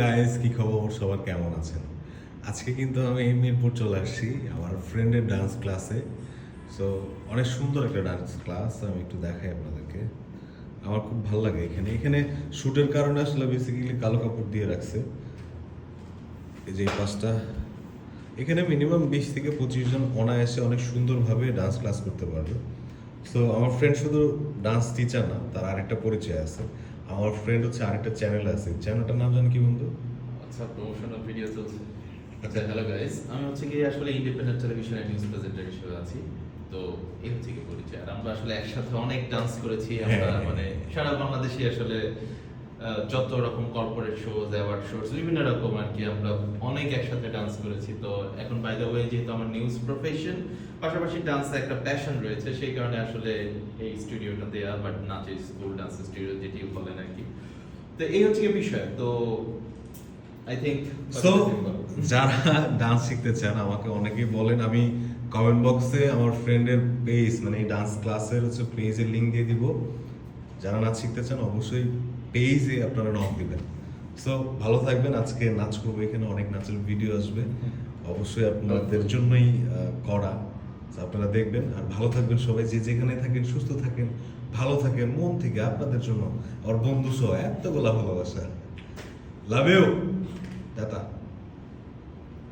Guys কি খবর? সবার কেমন আছেন? আজকে কিন্তু আমি মিরপুর চলে আসছি, আমার ফ্রেন্ডের ডান্স ক্লাসে সো অনেক সুন্দর একটা ডান্স ক্লাস আমি একটু দেখাই আপনাদেরকে। আমার খুব ভালো লাগে এখানে। এখানে শ্যুটের কারণে আসলে বেসিক্যালি কালো কাপড় দিয়ে রাখছে। এই যে পাঁচটা এখানে মিনিমাম বিশ থেকে পঁচিশ জন অনায়াসে অনেক সুন্দরভাবে ডান্স ক্লাস করতে পারবে। সো আমার ফ্রেন্ড শুধু ডান্স টিচার না, তার আরেকটা পরিচয় আছে। আমার ফ্রেন্ড হচ্ছে আরেকটা চ্যানেল আছে। চ্যানেলটার নাম জানেন কি বন্ধু? আচ্ছা প্রমোশনাল ভিডিও চলছে। আচ্ছা হ্যালো গাইস আমি হচ্ছে কি আসলে ইন্ডিপেন্ডেন্ট টেলিভিশনের নিউজ প্রেজেন্টার হিসেবে আছি। তো এই হচ্ছে কি পরিচয়। আর আমরা আসলে একসাথে অনেক ডান্স করেছি। আমরা হ্যাঁ। মানে সারা বাংলাদেশে আসলে যত রকম কর্পোরেট শোজ অ্যাওয়ার্ড শোজ বিভিন্ন রকম আর কি আমরা অনেক একসাথে ডান্স করেছি। তো এখন বাই দ্য ওয়ে যেহেতু আমার নিউজ প্রফেশন পাশাপাশি ডান্সে একটা প্যাশন রয়েছে সেই কারণে আসলে এই স্টুডিওটা দেয়া বাট নাচের স্কুল ডান্স স্টুডিও যেটি বলেন আর কি। তো এই হচ্ছে বিষয়। তো আই থিঙ্ক সো যারা ডান্স শিখতে চান আমাকে অনেকেই বলেন আমি কমেন্ট বক্সে আমার ফ্রেন্ডের পেজ মানে ডান্স ক্লাসের হচ্ছে পেজের লিঙ্ক দিয়ে দিব। যারা নাচ শিখতে চান অবশ্যই পেজে আপনারা নক দিবেন। সো ভালো থাকবেন। আজকে নাচ করব। এখানে অনেক নাচের ভিডিও আসবে। অবশ্যই আপনাদের জন্যই করা। আপনারা দেখবেন। আর ভালো থাকবেন সবাই। যে যেখানে থাকেন, সুস্থ থাকেন, ভালো থাকেন, মন থেকে আপনাদের জন্য। আর বন্ধু সহ এতগুলা ভালোবাসা। Love you